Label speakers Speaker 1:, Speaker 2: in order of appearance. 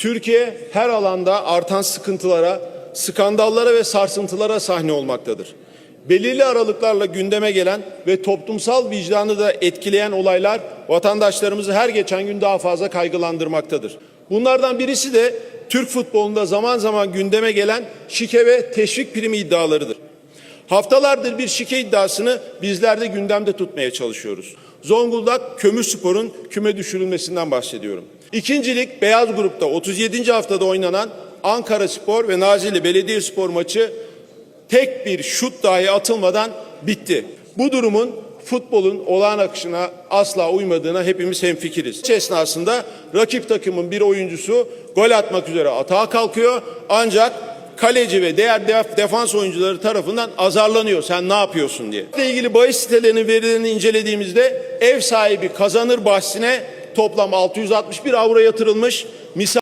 Speaker 1: Türkiye her alanda artan sıkıntılara, skandallara ve sarsıntılara sahne olmaktadır. Belirli aralıklarla gündeme gelen ve toplumsal vicdanı da etkileyen olaylar vatandaşlarımızı her geçen gün daha fazla kaygılandırmaktadır. Bunlardan birisi de Türk futbolunda zaman zaman gündeme gelen şike ve teşvik primi iddialarıdır. Haftalardır bir şike iddiasını bizler de gündemde tutmaya çalışıyoruz. Zonguldak Kömürspor'un küme düşürülmesinden bahsediyorum. İkincilik Beyaz Grup'ta 37. haftada oynanan Ankara Spor ve Nazilli Belediyespor maçı tek bir şut dahi atılmadan bitti. Bu durumun futbolun olağan akışına asla uymadığına hepimiz hemfikiriz. Maç esnasında rakip takımın bir oyuncusu gol atmak üzere atağa kalkıyor ancak kaleci ve diğer def- defans oyuncuları tarafından azarlanıyor. Sen ne yapıyorsun diye. Ile ilgili bahis sitelerinin verilerini incelediğimizde ev sahibi kazanır bahsine toplam 661 avro yatırılmış. Misal